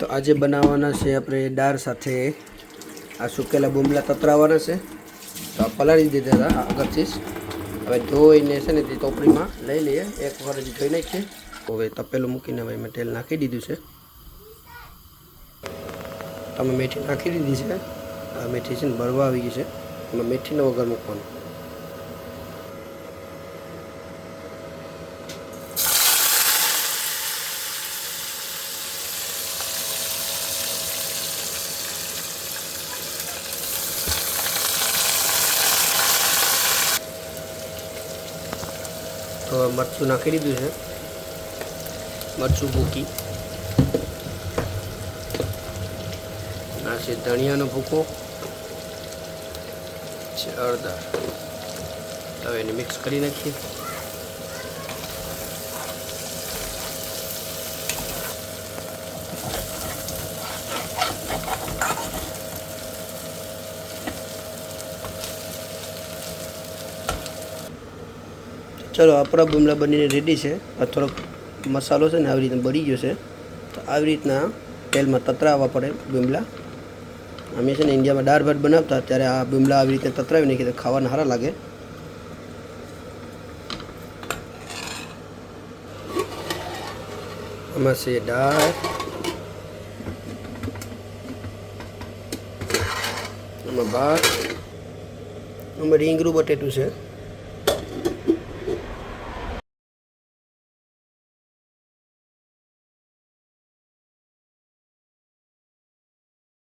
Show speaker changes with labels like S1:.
S1: તો આજે બનાવવાના છે આપણે દાળ સાથે આ સુકેલા બુમલા તતરાવાના છે. તો આ પલાળી દીધા હતા આગળથી હવે ધોઈને છે ને તે ટોપડીમાં લઈ લઈએ. એક હજી ધોઈ નાખીએ. હવે તપેલું મૂકીને હવે મેં તેલ નાખી દીધું છે. તમે મેથી નાખી દીધી છે. આ મેથી છે ને ભરવા આવી ગઈ છે. એમાં મેથીનો વગર મૂકવાનું. તો મરચું નાખી દીધું છે. મરચું ભૂકી. આ છે ધનિયાનો ભૂકો. છે અડદા હવે એને મિક્સ કરી નાખીએ. ચલો આપણા બુમલા બનીને રેડી છે. આ થોડોક મસાલો છે ને આવી રીતના બળી ગયો છે. તો આવી રીતના તેલમાં તતરાવવા પડે બુમલા અમે છે ને ઇન્ડિયામાં દાળ ભાત બનાવતા, ત્યારે આ બુમલા આવી રીતે તતરાવી નાખીએ તો ખાવાના સારા લાગે. આમાં છે દાળ. આમાં ભાત. આમાં રીંગણું બટેટું છે.